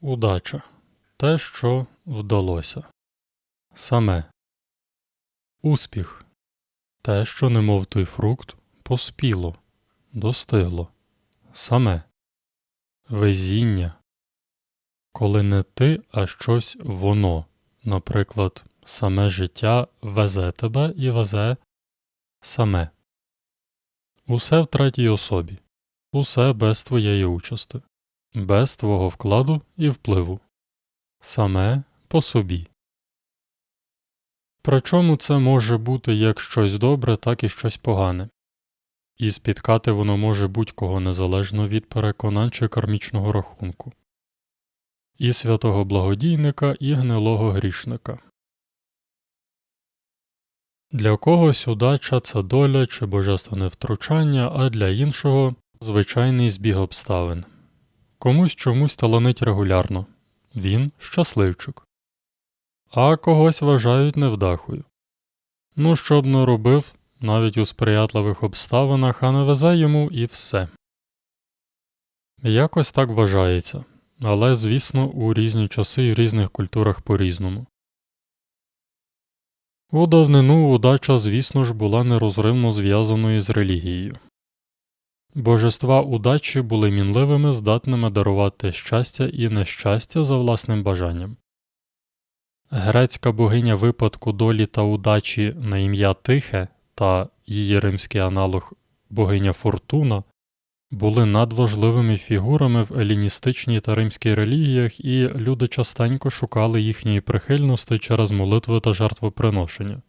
Удача. Те, що вдалося. Саме. Успіх. Те, що немов той фрукт, поспіло, достигло. Саме. Везіння. Коли не ти, а щось воно. Наприклад, саме життя везе тебе і везе саме. Усе в третій особі. Усе без твоєї участи, без твого вкладу і впливу. Саме по собі. Причому це може бути як щось добре, так і щось погане. І спіткати воно може будь-кого незалежно від переконань чи кармічного рахунку. І святого благодійника, і гнилого грішника. Для когось удача це доля чи божественне втручання, а для іншого звичайний збіг обставин. Комусь чомусь таланить регулярно. Він щасливчик. А когось вважають невдахою. Ну, щоб не робив, навіть у сприятливих обставинах, а не везе йому і все. Якось так вважається, але, звісно, у різні часи і в різних культурах по-різному. У давнину удача, звісно ж, була нерозривно зв'язаною з релігією. Божества удачі були мінливими, здатними дарувати щастя і нещастя за власним бажанням. Грецька богиня випадку долі та удачі на ім'я Тихе та її римський аналог богиня Фортуна були надважливими фігурами в еліністичній та римській релігіях, і люди частенько шукали їхньої прихильності через молитви та жертвоприношення.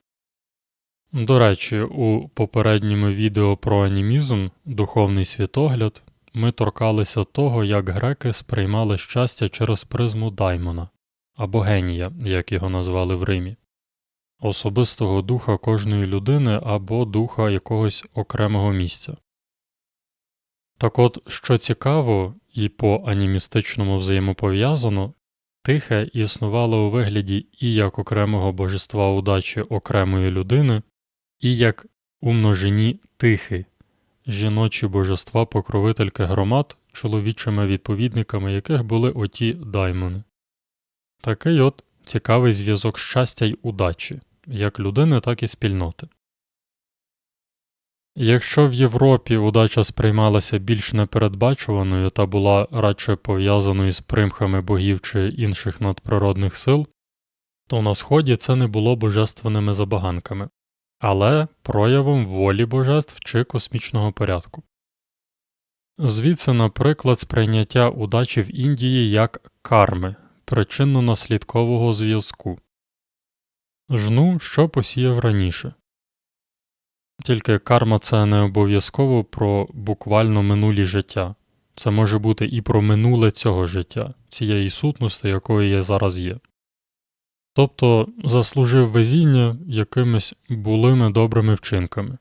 До речі, у попередньому відео про анімізм, духовний світогляд, ми торкалися того, як греки сприймали щастя через призму даймона або генія, як його назвали в Римі, особистого духа кожної людини або духа якогось окремого місця. Так от, що цікаво і по анімістичному взаємопов'язано, тихе існувало у вигляді і як окремого божества удачі окремої людини, і як у множині тихи, жіночі божества покровительки громад, чоловічими відповідниками яких були оті даймони. Такий от цікавий зв'язок щастя й удачі, як людини, так і спільноти. Якщо в Європі удача сприймалася більш непередбачуваною та була радше пов'язаною з примхами богів чи інших надприродних сил, то на Сході це не було божественними забаганками, але проявом волі божеств чи космічного порядку. Звідси, наприклад, сприйняття удачі в Індії як карми, причинно-наслідкового зв'язку жну, що посіяв раніше. Тільки карма це не обов'язково про буквально минулі життя, це може бути і про минуле цього життя, цієї сутності, якою я зараз є. Тобто заслужив везіння якимись булими добрими вчинками.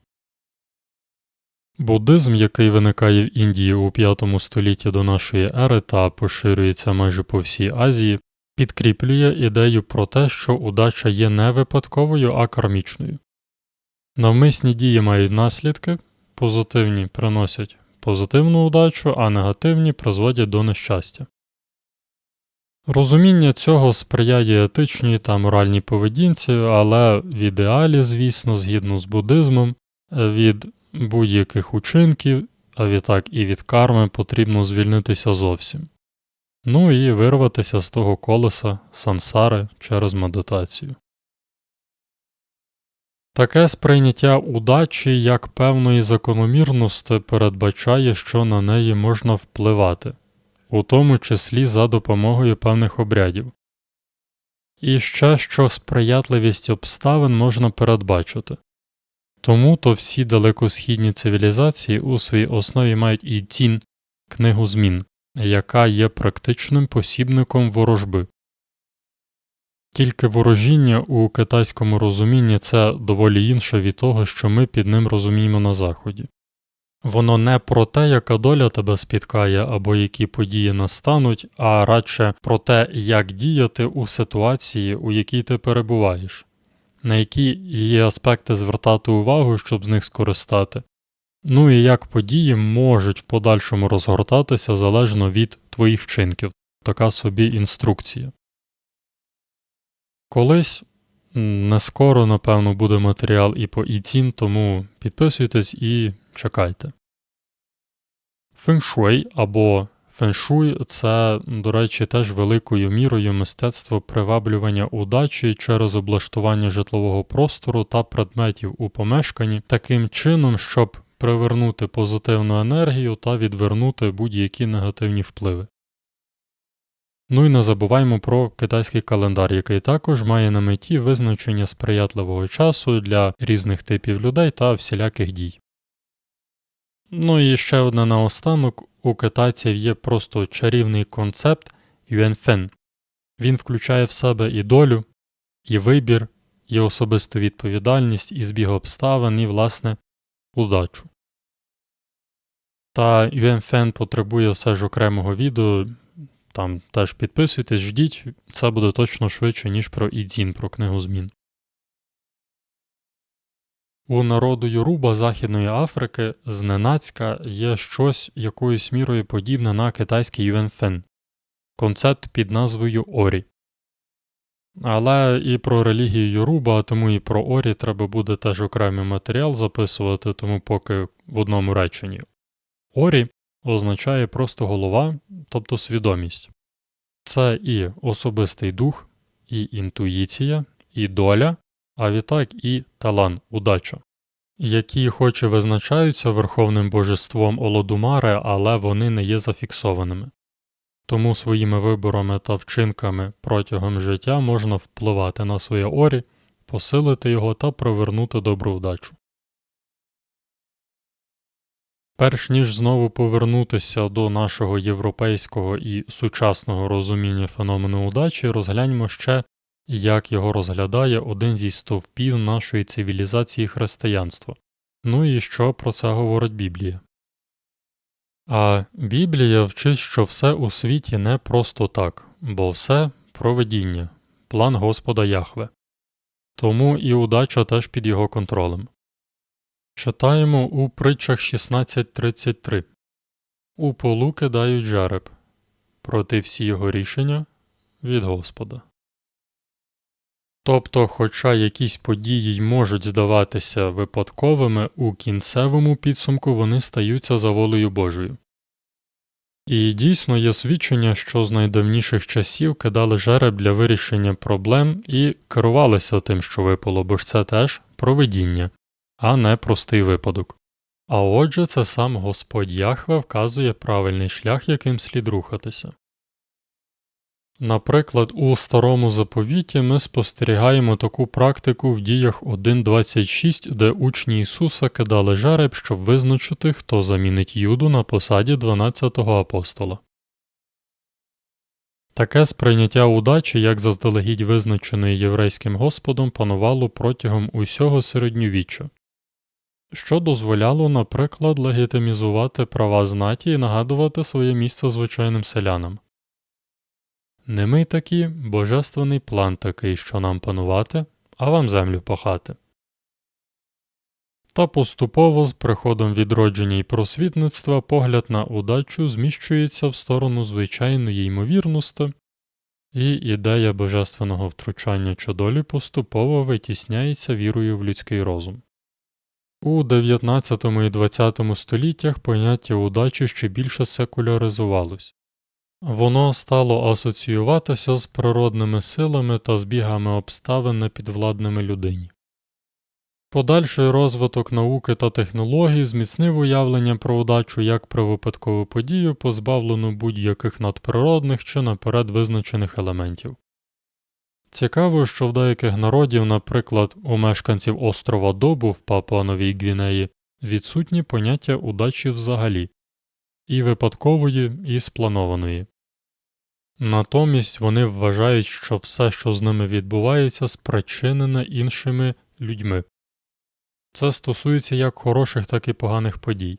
Буддизм, який виникає в Індії у 5 столітті до нашої ери та поширюється майже по всій Азії, підкріплює ідею про те, що удача є не випадковою, а кармічною. Навмисні дії мають наслідки, позитивні приносять позитивну удачу, а негативні призводять до нещастя. Розуміння цього сприяє етичній та моральній поведінці, але в ідеалі, звісно, згідно з буддизмом, від будь-яких учинків, а відтак і від карми потрібно звільнитися зовсім. Ну і вирватися з того колеса сансари через медитацію. Таке сприйняття удачі як певної закономірності передбачає, що на неї можна впливати, у тому числі за допомогою певних обрядів. І ще що сприятливість обставин можна передбачити. Тому то всі далекосхідні цивілізації у своїй основі мають і цін книгу змін, яка є практичним посібником ворожби. Тільки ворожіння у китайському розумінні це доволі інше від того, що ми під ним розуміємо на Заході. Воно не про те, яка доля тебе спіткає або які події настануть, а радше про те, як діяти у ситуації, у якій ти перебуваєш, на які є аспекти звертати увагу, щоб з них скористати. Ну і як події можуть в подальшому розгортатися залежно від твоїх вчинків, така собі інструкція. Колись м, не скоро, напевно, буде матеріал і по іцін, тому підписуйтесь і чекайте. Феншуй або феншуй це, до речі, теж великою мірою мистецтво приваблювання удачі через облаштування житлового простору та предметів у помешканні таким чином, щоб привернути позитивну енергію та відвернути будь-які негативні впливи. Ну і не забуваймо про китайський календар, який також має на меті визначення сприятливого часу для різних типів людей та всіляких дій. Ну і ще одне наостанок у китайців є просто чарівний концепт юенфен. Він включає в себе і долю, і вибір, і особисту відповідальність, і збіг обставин, і, власне, удачу. Та юенфен потребує все ж окремого відео, там теж підписуйтесь, ждіть, це буде точно швидше, ніж про Ідзін, про книгу змін. У народу Юруба Західної Африки зненацька є щось якоюсь мірою подібне на китайський юенфен концепт під назвою Орі. Але і про релігію Юруба, а тому і про Орі треба буде теж окремий матеріал записувати, тому поки в одному реченні. Орі означає просто голова, тобто свідомість. Це і особистий дух, і інтуїція, і доля, а відтак і талан, удача, які хоч і визначаються верховним божеством Олодумаре, але вони не є зафіксованими. Тому своїми виборами та вчинками протягом життя можна впливати на своє орі, посилити його та привернути добру вдачу. Перш ніж знову повернутися до нашого європейського і сучасного розуміння феномену удачі, розгляньмо ще, як його розглядає один зі стовпів нашої цивілізації християнства. Ну і що про це говорить Біблія. А Біблія вчить, що все у світі не просто так, бо все проведіння, план Господа Яхве. Тому і удача теж під його контролем. Читаємо у притчах 16.33 У полу кидають жереб, проти всі його рішення від Господа. Тобто, хоча якісь події й можуть здаватися випадковими, у кінцевому підсумку вони стаються за волею Божою. І дійсно є свідчення, що з найдавніших часів кидали жереб для вирішення проблем і керувалися тим, що випало, бо ж це теж провидіння, а не простий випадок. А отже, це сам Господь Яхве вказує правильний шлях, яким слід рухатися. Наприклад, у старому заповіті ми спостерігаємо таку практику в діях 1.26, де учні Ісуса кидали жереб, щоб визначити, хто замінить Юду на посаді 12-го апостола. Таке сприйняття удачі, як заздалегідь визначеної єврейським Господом, панувало протягом усього середньовіччя, що дозволяло, наприклад, легітимізувати права знаті і нагадувати своє місце звичайним селянам. Не ми такі, божественний план такий, що нам панувати, а вам землю пахати. Та поступово з приходом відродження і просвітництва погляд на удачу зміщується в сторону звичайної ймовірності, і ідея божественного втручання чудолі поступово витісняється вірою в людський розум. У 19 і 20 століттях поняття удачі ще більше секуляризувалось. Воно стало асоціюватися з природними силами та збігами обставин непідвладними людині. Подальший розвиток науки та технологій зміцнив уявлення про удачу як про випадкову подію, позбавлену будь-яких надприродних чи наперед визначених елементів. Цікаво, що в деяких народів, наприклад, у мешканців острова Добу в Папуановій Гвінеї, відсутні поняття удачі взагалі і випадкової, і спланованої. Натомість вони вважають, що все, що з ними відбувається, спричинене іншими людьми. Це стосується як хороших, так і поганих подій.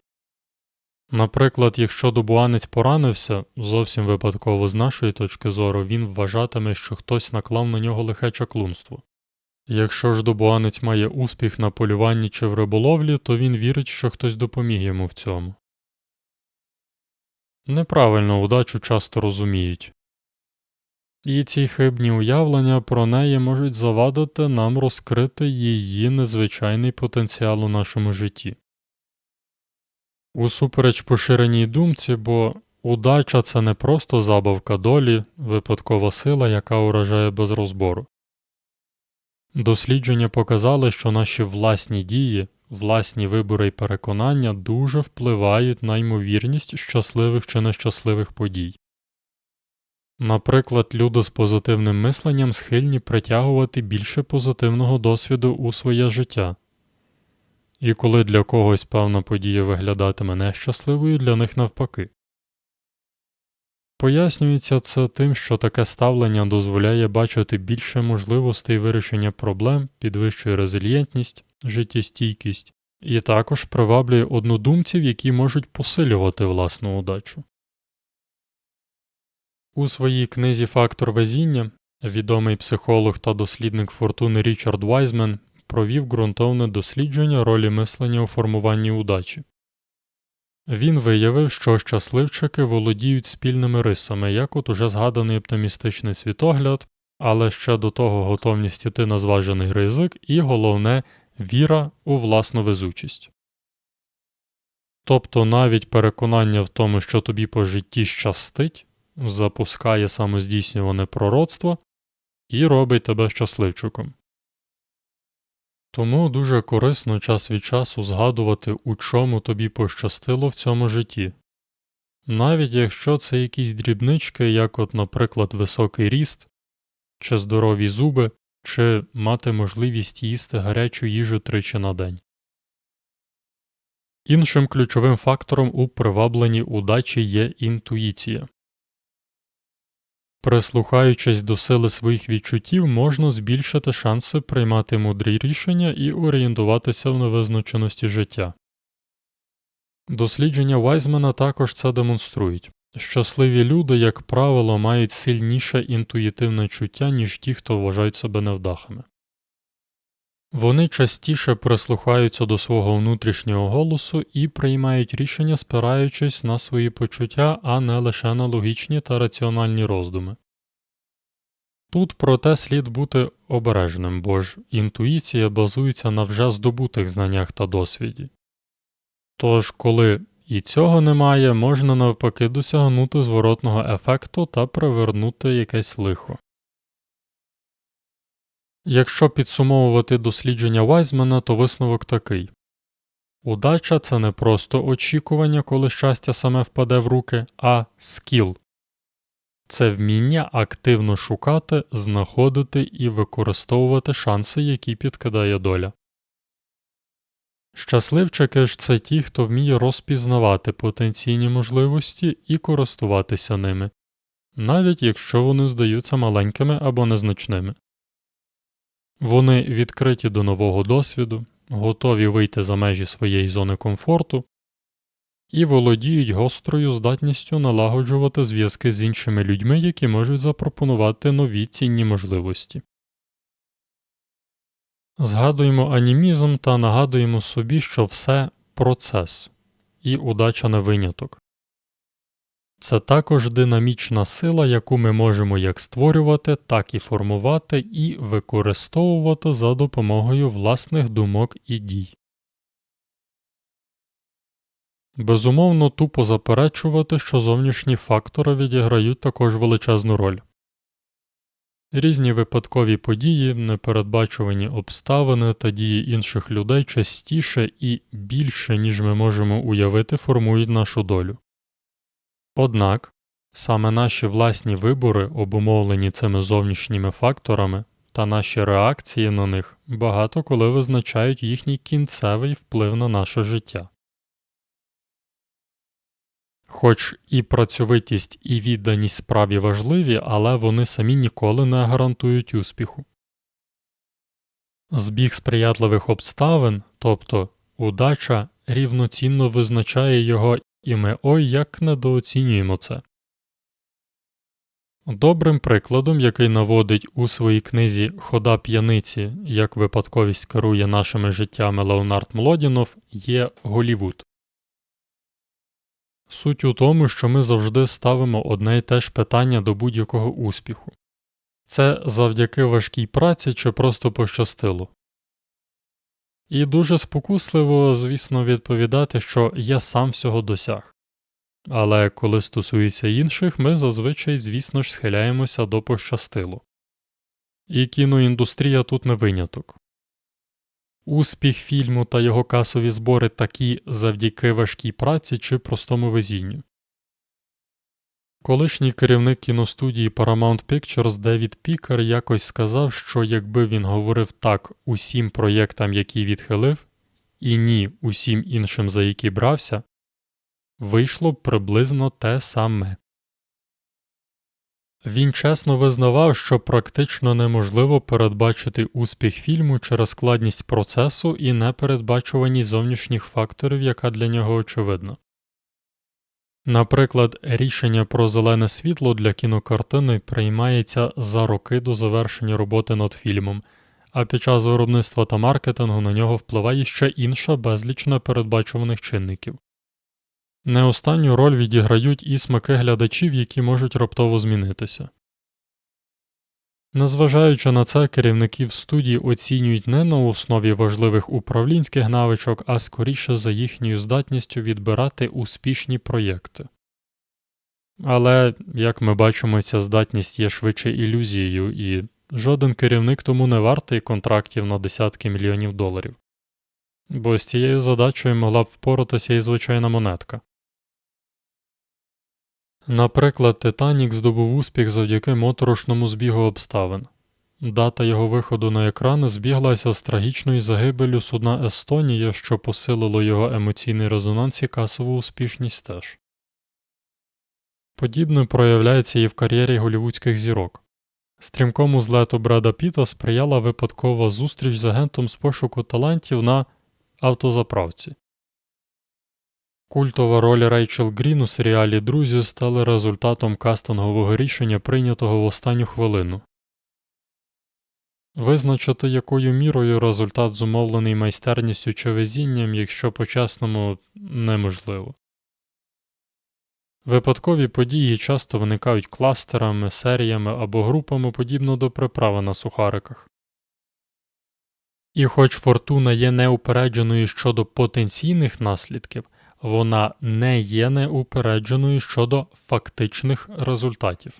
Наприклад, якщо добуанець поранився, зовсім випадково з нашої точки зору, він вважатиме, що хтось наклав на нього лихе чаклунство. Якщо ж добуанець має успіх на полюванні чи в риболовлі, то він вірить, що хтось допоміг йому в цьому. Неправильно удачу часто розуміють. і ці хибні уявлення про неї можуть завадити нам розкрити її незвичайний потенціал у нашому житті. Усупереч поширеній думці, бо удача це не просто забавка долі, випадкова сила, яка уражає без розбору. Дослідження показали, що наші власні дії, власні вибори і переконання дуже впливають на ймовірність щасливих чи нещасливих подій. Наприклад, люди з позитивним мисленням схильні притягувати більше позитивного досвіду у своє життя. І коли для когось певна подія виглядатиме нещасливою, для них навпаки. Пояснюється це тим, що таке ставлення дозволяє бачити більше можливостей вирішення проблем, підвищує резильєнтність, життєстійкість і також приваблює однодумців, які можуть посилювати власну удачу. У своїй книзі Фактор везіння відомий психолог та дослідник фортуни Річард Вайзмен провів ґрунтовне дослідження ролі мислення у формуванні удачі. Він виявив, що щасливчики володіють спільними рисами, як от уже згаданий оптимістичний світогляд, але ще до того готовність іти на зважений ризик і головне віра у власну везучість. Тобто навіть переконання в тому, що тобі по житті щастить, запускає самоздійснюване пророцтво і робить тебе щасливчиком. Тому дуже корисно час від часу згадувати, у чому тобі пощастило в цьому житті. Навіть якщо це якісь дрібнички, як, от, наприклад, високий ріст, чи здорові зуби, чи мати можливість їсти гарячу їжу тричі на день. Іншим ключовим фактором у привабленні удачі є інтуїція. Прислухаючись до сили своїх відчуттів, можна збільшити шанси приймати мудрі рішення і орієнтуватися в невизначеності життя. Дослідження Вайзмена також це демонструють. Щасливі люди, як правило, мають сильніше інтуїтивне чуття, ніж ті, хто вважають себе невдахами. Вони частіше прислухаються до свого внутрішнього голосу і приймають рішення, спираючись на свої почуття, а не лише на логічні та раціональні роздуми. Тут, проте, слід бути обережним, бо ж інтуїція базується на вже здобутих знаннях та досвіді. Тож, коли і цього немає, можна навпаки досягнути зворотного ефекту та привернути якесь лихо. Якщо підсумовувати дослідження Вайзмана, то висновок такий удача це не просто очікування, коли щастя саме впаде в руки, а скіл це вміння активно шукати, знаходити і використовувати шанси, які підкидає доля. Щасливчики ж це ті, хто вміє розпізнавати потенційні можливості і користуватися ними, навіть якщо вони здаються маленькими або незначними. Вони відкриті до нового досвіду, готові вийти за межі своєї зони комфорту і володіють гострою здатністю налагоджувати зв'язки з іншими людьми, які можуть запропонувати нові цінні можливості. Згадуємо анімізм та нагадуємо собі, що все процес і удача не виняток. Це також динамічна сила, яку ми можемо як створювати, так і формувати і використовувати за допомогою власних думок і дій. Безумовно, тупо заперечувати, що зовнішні фактори відіграють також величезну роль. Різні випадкові події, непередбачувані обставини та дії інших людей частіше і більше, ніж ми можемо уявити, формують нашу долю. Однак саме наші власні вибори, обумовлені цими зовнішніми факторами, та наші реакції на них багато коли визначають їхній кінцевий вплив на наше життя. Хоч і працьовитість і відданість справі важливі, але вони самі ніколи не гарантують успіху. Збіг сприятливих обставин, тобто удача, рівноцінно визначає його і ми ой як недооцінюємо це. Добрим прикладом, який наводить у своїй книзі Хода п'яниці, як випадковість керує нашими життями Леонард Млодінов, є Голівуд. Суть у тому, що ми завжди ставимо одне й те ж питання до будь-якого успіху Це завдяки важкій праці чи просто пощастило. І дуже спокусливо, звісно, відповідати, що я сам всього досяг. Але коли стосується інших, ми зазвичай, звісно ж, схиляємося до пощастило. І кіноіндустрія тут не виняток. Успіх фільму та його касові збори такі завдяки важкій праці чи простому везінню. Колишній керівник кіностудії Paramount Pictures Девід Пікер якось сказав, що якби він говорив так усім проєктам, які відхилив, і ні усім іншим, за які брався, вийшло б приблизно те саме. Він чесно визнавав, що практично неможливо передбачити успіх фільму через складність процесу і непередбачуваність зовнішніх факторів, яка для нього очевидна. Наприклад, рішення про зелене світло для кінокартини приймається за роки до завершення роботи над фільмом, а під час виробництва та маркетингу на нього впливає ще інша безліч непередбачуваних чинників. Не останню роль відіграють і смаки глядачів, які можуть раптово змінитися. Незважаючи на це, керівників студії оцінюють не на основі важливих управлінських навичок, а скоріше за їхньою здатністю відбирати успішні проєкти. Але, як ми бачимо, ця здатність є швидше ілюзією, і жоден керівник тому не вартий контрактів на десятки мільйонів доларів. Бо з цією задачею могла б впоратися і звичайна монетка. Наприклад, Титанік здобув успіх завдяки моторошному збігу обставин. Дата його виходу на екрани збіглася з трагічною загибеллю судна Естонія, що посилило його емоційний резонанс і касову успішність теж. Подібне проявляється і в кар'єрі голівудських зірок. Стрімкому злету Бреда Піта сприяла випадкова зустріч з агентом з пошуку талантів на автозаправці. Культова роль Рейчел Грін у серіалі Друзі стали результатом кастингового рішення, прийнятого в останню хвилину. Визначити, якою мірою результат зумовлений майстерністю чи везінням, якщо по-чесному, неможливо. Випадкові події часто виникають кластерами, серіями або групами подібно до приправи на сухариках. І хоч фортуна є неупередженою щодо потенційних наслідків, вона не є неупередженою щодо фактичних результатів.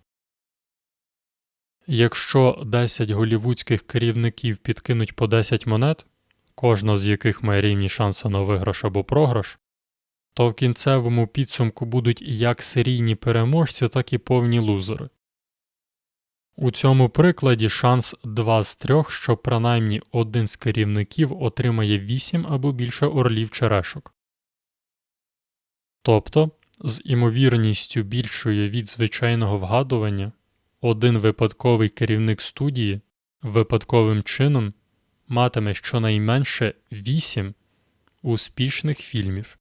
Якщо 10 голівудських керівників підкинуть по 10 монет, кожна з яких має рівні шанси на виграш або програш, то в кінцевому підсумку будуть як серійні переможці, так і повні лузери. У цьому прикладі шанс 2 з 3, що принаймні один з керівників отримає 8 або більше орлів черешок. Тобто, з імовірністю більшою від звичайного вгадування, один випадковий керівник студії випадковим чином матиме щонайменше 8 успішних фільмів,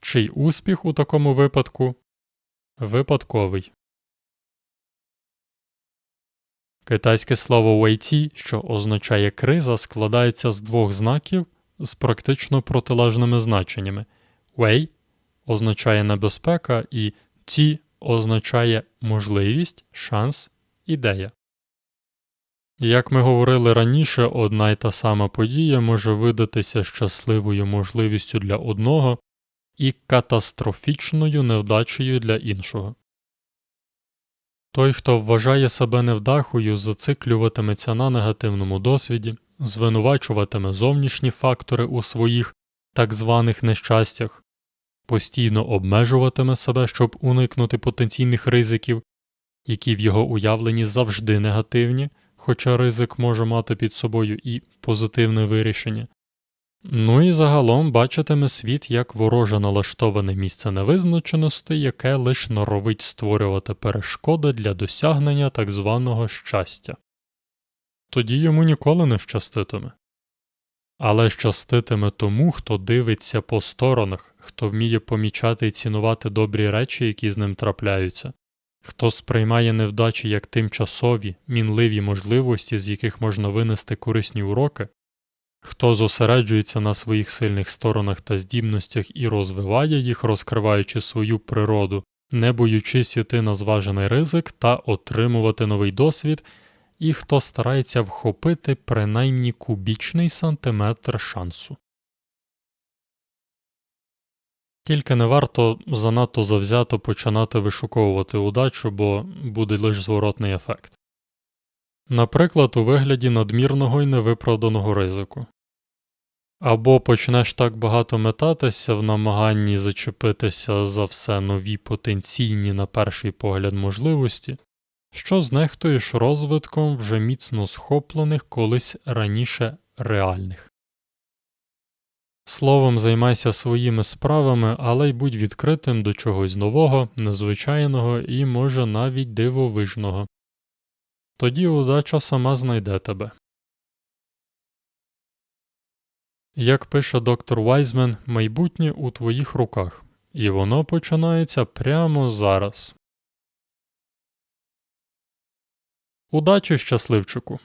чий успіх у такому випадку? Випадковий. Китайське слово «вейті», що означає криза, складається з двох знаків з практично протилежними значеннями. «вей» означає небезпека, і ті означає можливість, шанс, ідея. Як ми говорили раніше, одна й та сама подія може видатися щасливою можливістю для одного і катастрофічною невдачею для іншого. Той, хто вважає себе невдахою, зациклюватиметься на негативному досвіді, звинувачуватиме зовнішні фактори у своїх так званих нещастях, постійно обмежуватиме себе, щоб уникнути потенційних ризиків, які в його уявленні завжди негативні, хоча ризик може мати під собою і позитивне вирішення. Ну і загалом бачитиме світ як вороже налаштоване місце невизначеності, яке лиш норовить створювати перешкоди для досягнення так званого щастя. Тоді йому ніколи не щаститиме але щаститиме тому, хто дивиться по сторонах, хто вміє помічати і цінувати добрі речі, які з ним трапляються, хто сприймає невдачі як тимчасові, мінливі можливості, з яких можна винести корисні уроки, хто зосереджується на своїх сильних сторонах та здібностях і розвиває їх, розкриваючи свою природу, не боючись іти на зважений ризик та отримувати новий досвід і хто старається вхопити принаймні кубічний сантиметр шансу. Тільки не варто занадто завзято починати вишуковувати удачу, бо буде лише зворотний ефект. Наприклад, у вигляді надмірного і невиправданого ризику. Або почнеш так багато метатися в намаганні зачепитися за все нові потенційні на перший погляд можливості, що знехтуєш розвитком вже міцно схоплених колись раніше реальних. Словом, займайся своїми справами, але й будь відкритим до чогось нового, незвичайного і, може, навіть дивовижного. Тоді удача сама знайде тебе. Як пише доктор Вайзмен, майбутнє у твоїх руках, і воно починається прямо зараз. Удачі, щасливчику!